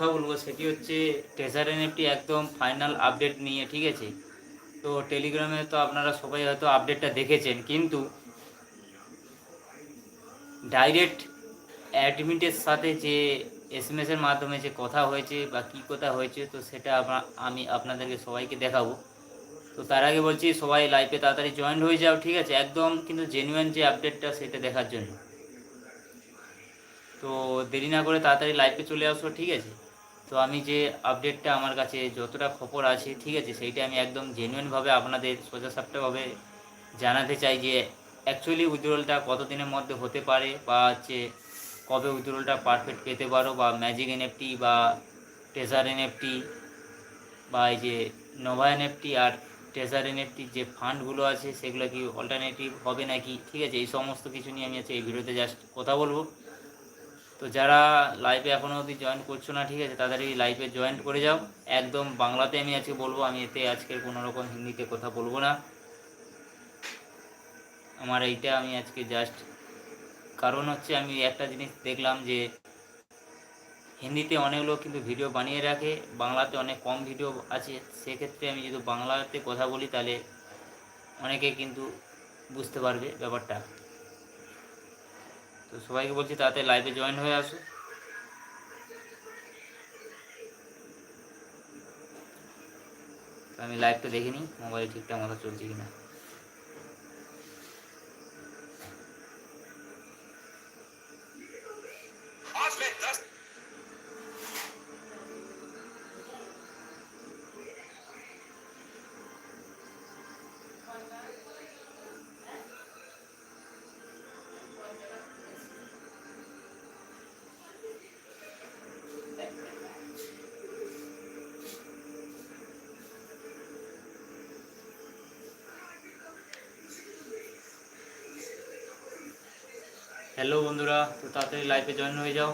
কথা বলব, সেটি হচ্ছে ট্রেজার এনএফটি একদম ফাইনাল আপডেট নিয়ে, ঠিক আছে? তো টেলিগ্রামে তো আপনারা সবাই হয়তো আপডেটটা দেখেছেন, কিন্তু ডাইরেক্ট অ্যাডমিটের সাথে যে এস এম এর মাধ্যমে যে কথা হয়েছে বা কী কথা হয়েছে, তো সেটা আমি আপনাদেরকে সবাইকে দেখাবো। তো তার আগে বলছি, সবাই লাইভে তাড়াতাড়ি জয়েন হয়ে যাও, ঠিক আছে? একদম কিন্তু জেনুইন যে আপডেটটা সেটা দেখার জন্য। তো দেরি না করে তাড়াতাড়ি লাইভে চলে আসো, ঠিক আছে? তো আমি যে আপডেটটা আমার কাছে যতটা খবর আছে, ঠিক আছে, সেইটা আমি একদম জেনুইনভাবে আপনাদের সোজাসাপটাভাবে জানাতে চাই যে অ্যাকচুয়ালি উইথড্রলটা কতদিনের মধ্যে হতে পারে বা হচ্ছে কবে উইথড্রলটা পারফেক্ট পেতে পারো বা ম্যাজিক এনএফটি বা ট্রেজার এনএফটি বা এই যে নোভা এনএফটি আর ট্রেজার এনএফটি যে ফান্ডগুলো আছে, সেগুলো কি অল্টারনেটিভ হবে নাকি? ঠিক আছে, এই সমস্ত কিছু নিয়ে আমি আজকে এই ভিডিওতে জাস্ট কথা বলব। তো যারা লাইভে এখনও অবধি জয়েন করছ না, ঠিক আছে তাড়াতাড়ি লাইভে জয়েন করে যাও। একদম বাংলাতে আমি আজকে বলব, আমি এতে আজকের কোনো রকম হিন্দিতে কথা বলব না। আমার এইটা আমি আজকে জাস্ট কারণ হচ্ছে আমি একটা জিনিস দেখলাম যে, হিন্দিতে অনেক লোক কিন্তু ভিডিও বানিয়ে রাখে, বাংলাতে অনেক কম ভিডিও আছে। সেক্ষেত্রে আমি যদি বাংলাতে কথা বলি, তাহলে অনেকে কিন্তু বুঝতে পারবে ব্যাপারটা। তো সবাইকে বলছি তাতে লাইভে জয়েন হয়ে আসো। আমি লাইভটা দেখিনি মোবাইল ঠিকঠাক মতো চলছে কিনা। হ্যালো বন্ধুরা তো তাড়াতাড়ি লাইভে জয়েন হয়ে যাও।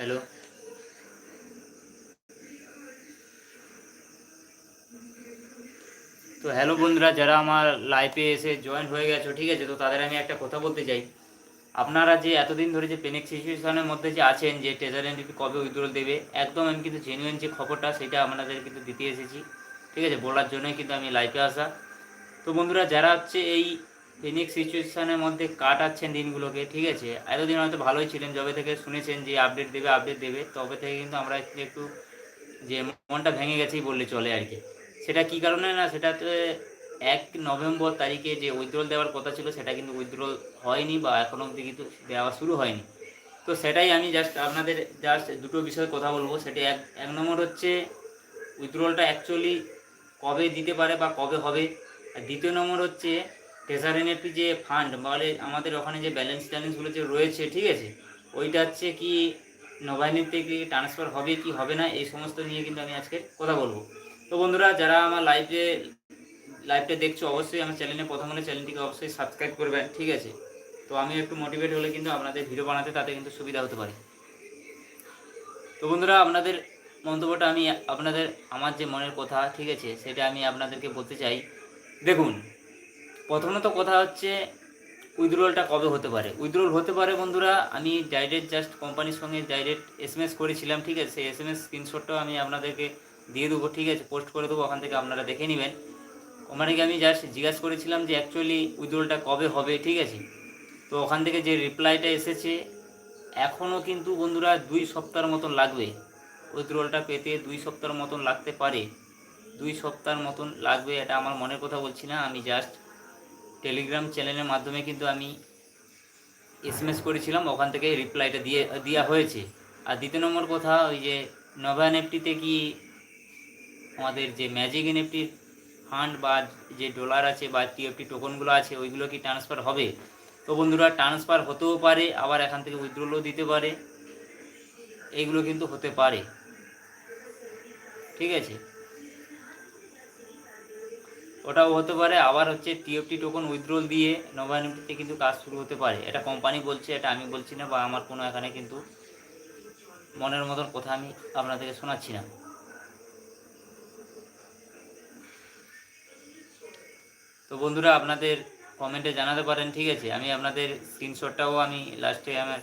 হ্যালো তো হ্যালো বন্ধুরা, যারা আমার লাইভে এসে জয়েন হয়ে গেছো, ঠিক আছে? তো তাদের আমি একটা কথা বলতে চাই। আপনারা যে এতদিন ধরে যে পেনিক সিচুয়েশনের মধ্যে যে আছেন, যে ট্রেজার এনডিপি কবে উইথড্রল দেবে, একদম আমি কিন্তু জেনুইন যে খবরটা, সেটা আপনাদের কিন্তু দিতে এসেছি। ঠিক আছে? বলার জন্যই কিন্তু আমি লাইভে আসা। তো বন্ধুরা, যারা হচ্ছে এই পেনিক সিচুয়েশনের মধ্যে কাটাচ্ছেন দিনগুলোকে, ঠিক আছে? এতদিন হয়তো ভালোই ছিলেন, যবে থেকে শুনেছেন যে আপডেট দেবে আপডেট দেবে, তবে থেকে কিন্তু আমরা একটু যে মনটা ভেঙে গেছেই বললে চলে আর কি। সেটা কি কারণে? না, সেটাতে এক নভেম্বর তারিখে যে উইথড্রল দেওয়ার কথা ছিল, সেটা কিন্তু উইথড্রল হয়নি বা এখনও অবধি কিন্তু দেওয়া শুরু হয়নি। তো সেটাই আমি জাস্ট আপনাদের জাস্ট দুটো বিষয়ে কথা বলব। সেটা এক এক নম্বর হচ্ছে উইথড্রলটা অ্যাকচুয়ালি কবে দিতে পারে বা কবে হবে? আর দ্বিতীয় নম্বর হচ্ছে এনএফটি যে ফান্ড মানে আমাদের ওখানে যে ব্যালেন্স ট্যালেন্সগুলো যে রয়েছে, ঠিক আছে? ওইটা হচ্ছে কি নবায়নের থেকে ট্রান্সফার হবে কি হবে না, এই সমস্ত নিয়ে কিন্তু আমি আজকে কথা বলব। তো বন্ধুরা, যারা আমার লাইভে লাইভটা দেখছ, অবশ্যই আমার চ্যানেলে প্রথম হলে চ্যানেলটিকে অবশ্যই সাবস্ক্রাইব করবেন, ঠিক আছে? তো আমি একটু মোটিভেট হলে কিন্তু আপনাদের ভিডিও বানাতে তাতে কিন্তু সুবিধা হতে পারে। তো বন্ধুরা, আপনাদের মন্তব্যটা আমি আপনাদের, আমার যে মনের কথা, ঠিক আছে, সেটা আমি আপনাদেরকে বলতে চাই। দেখুন প্রথমত কথা হচ্ছে উইথড্রলটা কবে হতে পারে? উইথড্রল হতে পারে বন্ধুরা, আমি ডাইরেক্ট জাস্ট কোম্পানির সঙ্গে ডাইরেক্ট এস এম এস করেছিলাম, ঠিক আছে? সেই এস এম এস স্ক্রিনশটটাও আমি আপনাদেরকে দিয়ে দেবো, ঠিক আছে? পোস্ট করে দেবো, ওখান থেকে আপনারা দেখে নেবেন। কোম্পানিকে আমি জাস্ট জিজ্ঞাসা করেছিলাম যে অ্যাকচুয়ালি উইথড্রলটা কবে হবে, ঠিক আছে? তো ওখান থেকে যে রিপ্লাইটা এসেছে এখনও কিন্তু বন্ধুরা দুই সপ্তাহের মতন লাগবে। উইথড্রলটা পেতে দুই সপ্তাহের মতন লাগতে পারে। দুই সপ্তাহের মতন লাগবে, এটা আমার মনের কথা বলছি না, আমি জাস্ট টেলিগ্রাম চ্যানেলের মাধ্যমে কিন্তু আমি এসএমএস করেছিলাম, ওখান থেকে রিপ্লাইটা দিয়ে দেওয়া হয়েছে। আর দ্বিতীয় নম্বর কথা, ওই যে নভা এনএফটিতে কি আমাদের যে ম্যাজিক এনএফটির ফান্ড বা যে ডলার আছে বা টিএফটি টোকনগুলো আছে, ওইগুলো কি ট্রান্সফার হবে? তো বন্ধুরা ট্রান্সফার হতেও পারে, আবার এখান থেকে উইথড্রলও দিতে পারে। এইগুলো কিন্তু হতে পারে। ঠিক আছে? ওটাও হতে পারে। আবার হচ্ছে টিএফটি টোকন উইথড্রল দিয়ে নবায়নটিতে কিন্তু কাজ শুরু হতে পারে। এটা কোম্পানি বলছে, এটা আমি বলছি না বা আমার কোনো এখানে কিন্তু মনের মতন কথা আমি আপনাদেরকে শোনাচ্ছি না। তো বন্ধুরা, আপনাদের কমেন্টে জানাতে পারেন, ঠিক আছে? আমি আপনাদের স্ক্রিনশটটাও আমি লাস্টে আমার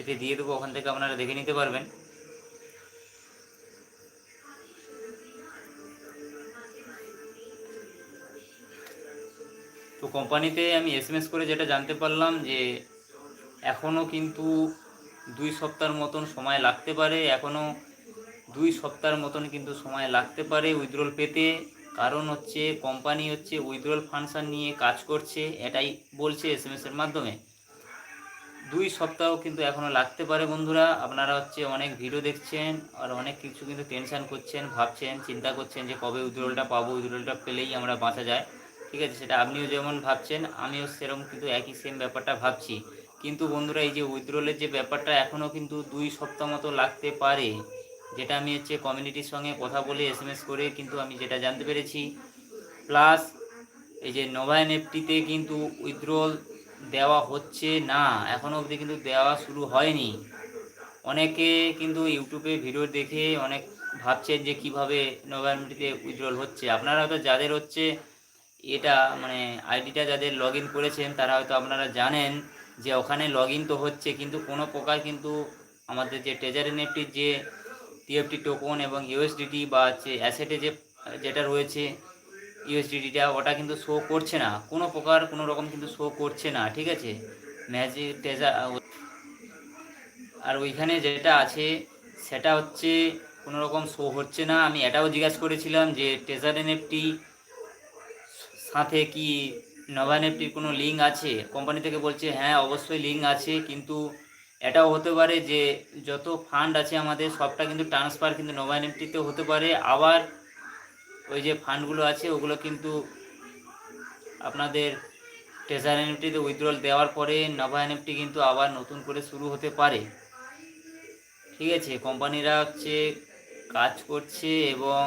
এতে দিয়ে দেবো, ওখান থেকে আপনারা দেখে নিতে পারবেন। তো কোম্পানিতে আমি এসএমএস করে যেটা জানতে পারলাম যে এখনও কিন্তু দুই সপ্তাহের মতন সময় লাগতে পারে এখনও দুই সপ্তাহের মতন কিন্তু সময় লাগতে পারে উইথড্রল পেতে। কারণ হচ্ছে কোম্পানি হচ্ছে উইথড্রল ফাংশন নিয়ে কাজ করছে, এটাই বলছে এসএমএস এর মাধ্যমে। দুই সপ্তাহ কিন্তু এখনও লাগতে পারে বন্ধুরা, আপনারা হচ্ছে অনেক ভিডিও দেখছেন আর অনেক কিছু কিন্তু টেনশন করছেন, ভাবছেন, চিন্তা করছেন যে কবে উইথড্রলটা পাবো, উইথড্রলটা পেলেই আমরা বাঁচা যায়। ঠিক আছে, সেটা আপনিও যেমন ভাবছেন, আমিও সেরকম কিন্তু একই সেম ব্যাপারটা ভাবছি। কিন্তু বন্ধুরা, এই যে উইথড্রলের যে ব্যাপারটা এখনও কিন্তু দুই সপ্তাহ মতো লাগতে পারে, যেটা আমি হচ্ছে কমিউনিটির সঙ্গে কথা বলে এস এম এস করে কিন্তু আমি যেটা জানতে পেরেছি। প্লাস এই যে নবায়ন এফটিতে কিন্তু উইথড্রল দেওয়া হচ্ছে না এখনও অবধি কিন্তু দেওয়া শুরু হয়নি। অনেকে কিন্তু ইউটিউবে ভিডিও দেখে অনেক ভাবছেন যে কীভাবে নবায়ন এফটিতে উইথড্রল হচ্ছে। আপনারা হয়তো যাদের হচ্ছে এটা মানে আইডিটা যাদের লগ ইন করেছেন, তারা হয়তো আপনারা জানেন যে ওখানে লগ ইন তো হচ্ছে, কিন্তু কোনো প্রকার কিন্তু আমাদের যে ট্রেজার এনএফটির যে টিএফটি টোকন এবং ইউএসডিটি বা হচ্ছে অ্যাসেটে যে, যেটা রয়েছে ইউএসডিটিটা ওটা কিন্তু শো করছে না। কোনো প্রকার কোনো রকম কিন্তু শো করছে না, ঠিক আছে? ম্যাজিক ট্রেজার আর ওইখানে যেটা আছে, সেটা হচ্ছে কোনো রকম শো হচ্ছে না। আমি এটাও জিজ্ঞাসা করেছিলাম যে ট্রেজার এনএফটি সাথে কি নবায়ন এফটির কোনো লিঙ্ক আছে? কোম্পানি থেকে বলছে হ্যাঁ অবশ্যই লিঙ্ক আছে, কিন্তু এটাও হতে পারে যে যত ফান্ড আছে আমাদের, সবটা কিন্তু ট্রান্সফার কিন্তু নবায়ন এফটিতে হতে পারে। আবার ওই যে ফান্ডগুলো আছে, ওগুলো কিন্তু আপনাদের ট্রেজার এনএফটিতে উইথড্রল দেওয়ার পরে নবায়ন এফটি কিন্তু আবার নতুন করে শুরু হতে পারে। ঠিক আছে, কোম্পানিরা হচ্ছে কাজ করছে এবং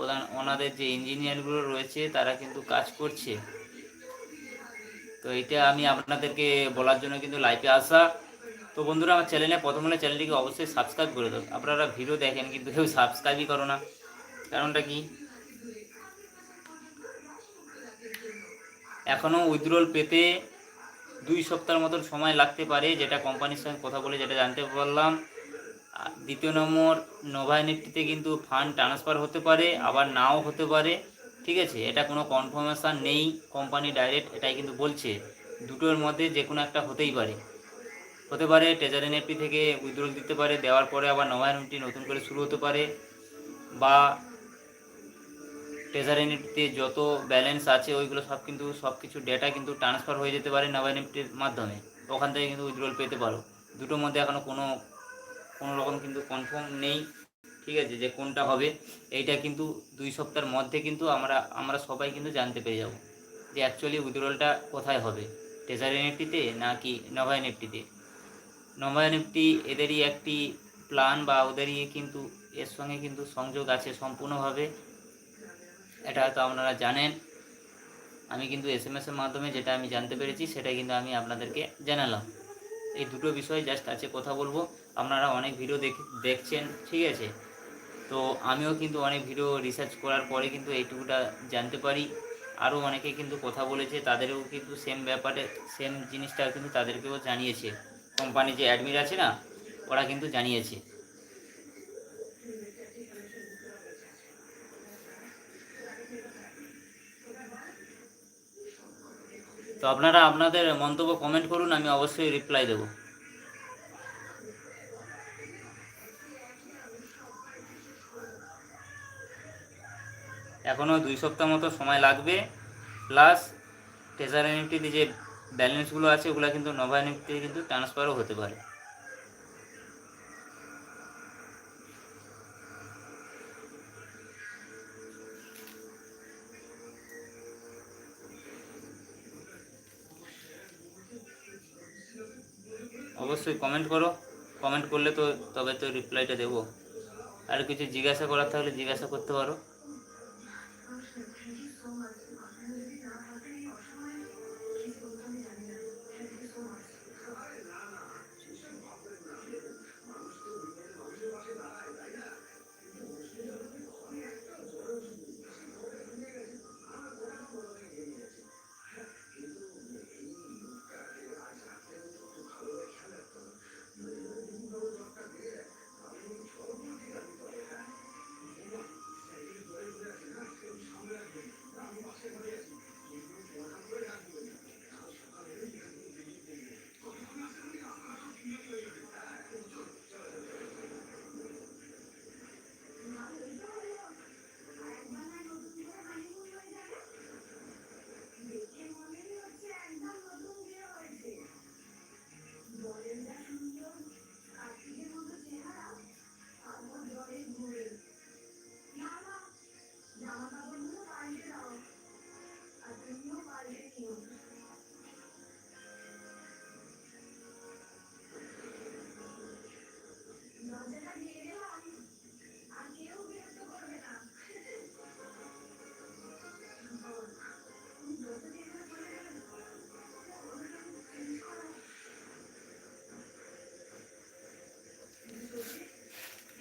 প্রধান ওনাদের যে ইঞ্জিনিয়ারগুলো রয়েছে, তারা কিন্তু কাজ করছে। তো এটা আমি আপনাদেরকে বলার জন্য কিন্তু লাইভে আসা। তো বন্ধুরা, আমার চ্যানেলে প্রথম হলে চ্যানেলটিকে অবশ্যই সাবস্ক্রাইব করে দেবো আপনারা ভিডিও দেখেন, কিন্তু কেউ সাবস্ক্রাইবই করো না। কারণটা কি? এখনও উইথড্রল পেতে দুই সপ্তাহের মতন সময় লাগতে পারে, যেটা কোম্পানির সঙ্গে কথা বলে যেটা জানতে পারলাম। দ্বিতীয় নম্বর নোভাইনেটিতে কিন্তু ফান্ড ট্রান্সফার হতে পারে, আবার নাও হতে পারে, ঠিক আছে? এটা কোনো কনফার্মেশান নেই কোম্পানি ডাইরেক্ট এটাই কিন্তু বলছে। দুটোর মধ্যে যে কোনো একটা হতেই পারে। হতে পারে ট্রেজার এনএফটি থেকে উইথড্রল দিতে পারে, দেওয়ার পরে আবার নবায়নটি নতুন করে শুরু হতে পারে, বা ট্রেজার এনএফটিতে যত ব্যালেন্স আছে, ওইগুলো সব কিন্তু, সব কিছু ডেটা কিন্তু ট্রান্সফার হয়ে যেতে পারে এনএফটির মাধ্যমে। ওখান থেকে কিন্তু উইথড্রল পেতে পারো। দুটোর মধ্যে এখনও কোনো কোনো রকম কিন্তু কনফার্ম নেই, ঠিক আছে, যে কোনটা হবে। এইটা কিন্তু দুই সপ্তাহের মধ্যে কিন্তু আমরা আমরা সবাই কিন্তু জানতে পেরে যাব যে অ্যাকচুয়ালি উইথড্রলটা কোথায় হবে। ট্রেজার এনএফটিতে নাকি নভা এনএফটিতে নভা এনএফটি এদেরই একটি প্ল্যান বা ওদেরই কিন্তু, এর সঙ্গে কিন্তু সংযোগ আছে সম্পূর্ণভাবে। এটা হয়তো আপনারা জানেন। আমি কিন্তু এস এম এসের মাধ্যমে যেটা আমি জানতে পেরেছি সেটা কিন্তু আমি আপনাদেরকে জানালাম। এই দুটো বিষয় জাস্ট আছে কথা বলব। আপনারা অনেক ভিডিও দেখ, দেখছেন, ঠিক আছে? তো আমিও কিন্তু অনেক ভিডিও রিসার্চ করার পরে কিন্তু এইটুকুটা জানতে পারি। আরও অনেকে কিন্তু কথা বলেছে, তাদেরও কিন্তু সেম ব্যাপারে সেম জিনিসটা কিন্তু তাদেরকেও জানিয়েছে। কোম্পানি যে অ্যাডমিট আছে না, ওরা কিন্তু জানিয়েছে। তো আপনারা আপনাদের মন্তব্য কমেন্ট করুন, আমি অবশ্যই রিপ্লাই দেবো। এখনও দুই সপ্তাহ মতো সময় লাগবে। প্লাস ট্রেজার এনএফটিতে যে ব্যালেন্সগুলো আছে, ওগুলো কিন্তু নভা এনএফটিতে কিন্তু ট্রান্সফারও হতে পারে। অবশ্যই কমেন্ট করো। কমেন্ট করলে তো তবে তো রিপ্লাইটা দেবো। আর কিছু জিজ্ঞাসা করার থাকলে জিজ্ঞাসা করতে পারো।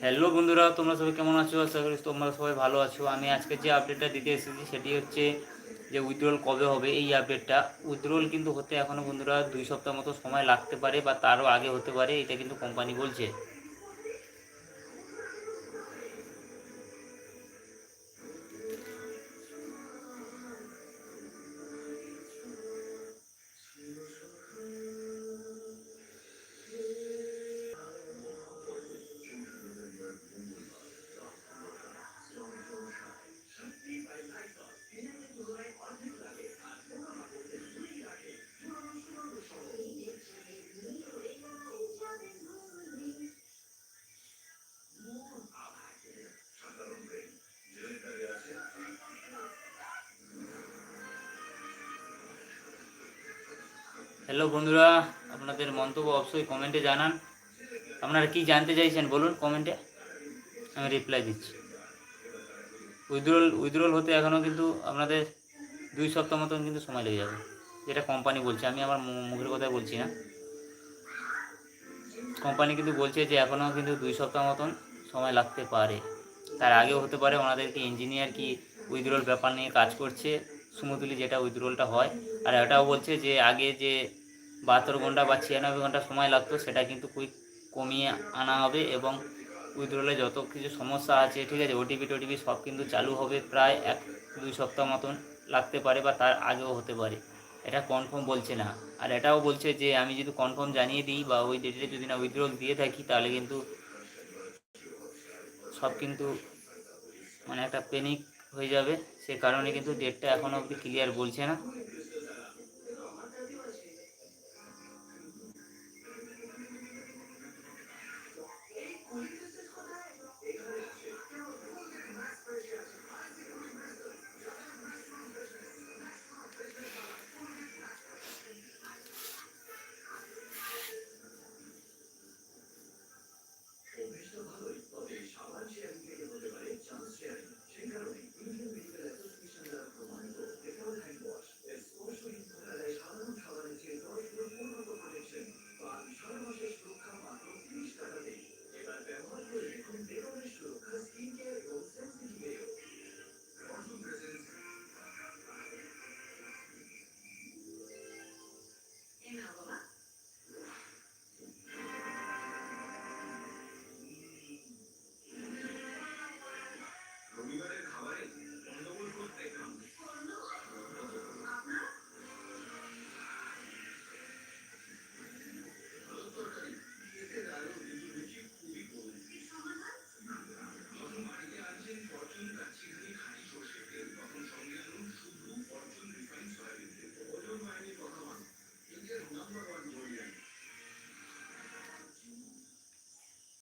হ্যালো বন্ধুরা, তোমরা সবাই কেমন আছো? আশা করি তোমরা সবাই ভালো আছো। আমি আজকে যে আপডেটটা দিতে এসেছি, সেটি হচ্ছে যে উইথড্রল কবে হবে? এই আপডেটটা উইথড্রল কিন্তু হতে এখনও বন্ধুরা দুই সপ্তাহ মতো সময় লাগতে পারে বা তারও আগে হতে পারে, এটা কিন্তু কোম্পানি বলছে। হ্যালো বন্ধুরা, আপনাদের মন্তব্য অবশ্যই কমেন্টে জানান। আপনারা কি জানতে চাইছেন বলুন কমেন্টে আমি রিপ্লাই দিচ্ছি। উইথড্রল উইথড্রল হতে এখনও কিন্তু আপনাদের দুই সপ্তাহ মতন কিন্তু সময় লেগে যাবে। যেটা কোম্পানি বলছে, আমি আমার মুখের কথা বলছি না। কোম্পানি কিন্তু বলছে যে এখনও কিন্তু দুই সপ্তাহ মতন সময় লাগতে পারে। তার আগেও হতে পারে ওনাদেরকে ইঞ্জিনিয়ার কি উইথড্রল ব্যাপার নিয়ে কাজ করছে? স্মুথলি যেটা উইথড্রলটা হয়, আর এটাও বলছে যে আগে যে বাহাত্তর ঘণ্টা বা ছিয়ানব্বই ঘণ্টা সময় লাগতো, সেটা কিন্তু কুইক কমিয়ে আনা হবে এবং উইথড্রলে যত কিছু সমস্যা আছে, ঠিক আছে ওটিপি টোটিপি সব কিন্তু চালু হবে প্রায় এক দুই সপ্তাহ মতন লাগতে পারে বা তার আগেও হতে পারে। এটা কনফার্ম বলছে না। আর এটাও বলছে যে, আমি যদি কনফার্ম জানিয়ে দিই বা ওই ডেটে যদি না উইথড্রল দিয়ে থাকি, তাহলে কিন্তু সব কিন্তু মানে একটা পেনিক হয়ে যাবে। সে কারণে কিন্তু ডেটটা এখনও অবধি ক্লিয়ার বলছে না।